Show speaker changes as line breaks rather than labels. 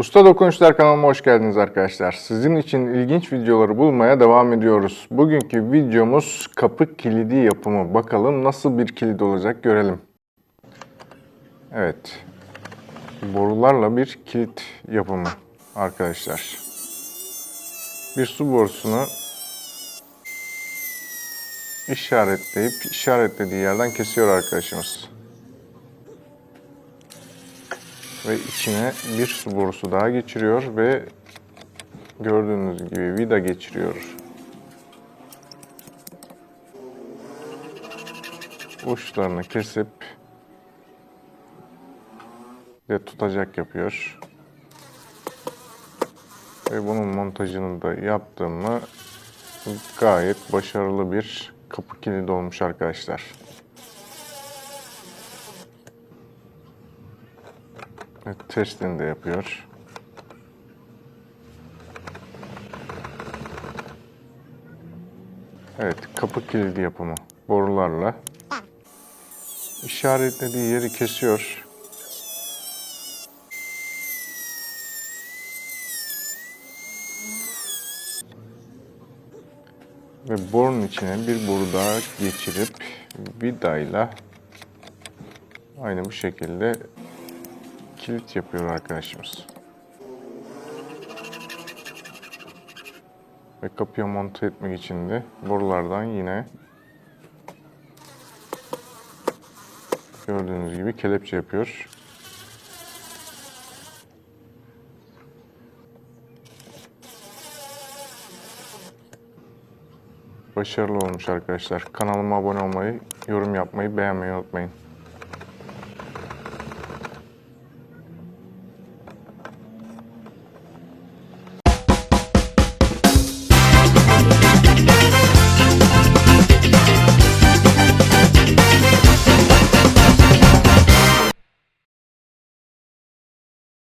Usta Dokunuşlar kanalıma hoş geldiniz arkadaşlar. Sizin için ilginç videoları bulmaya devam ediyoruz. Bugünkü videomuz kapı kilidi yapımı. Bakalım nasıl bir kilit olacak görelim. Evet. Borularla bir kilit yapımı arkadaşlar. Bir su borusunu işaretleyip işaretlediği yerden kesiyor arkadaşımız. Ve içine bir su borusu daha geçiriyor ve gördüğünüz gibi vida geçiriyor. Uçlarını kesip ve tutacak yapıyor. Ve bunun montajını da yaptığımı gayet başarılı bir kapı kilidi olmuş arkadaşlar. Testini de yapıyor. Evet, kapı kilidi yapımı borularla. İşaretlediği yeri kesiyor. Ve borunun içine bir boru daha geçirip vidayla aynı bu şekilde kilit yapıyor arkadaşımız. Ve kapıya monte etmek için de borulardan yine gördüğünüz gibi kelepçe yapıyor. Başarılı olmuş arkadaşlar. Kanalıma abone olmayı, yorum yapmayı, beğenmeyi unutmayın.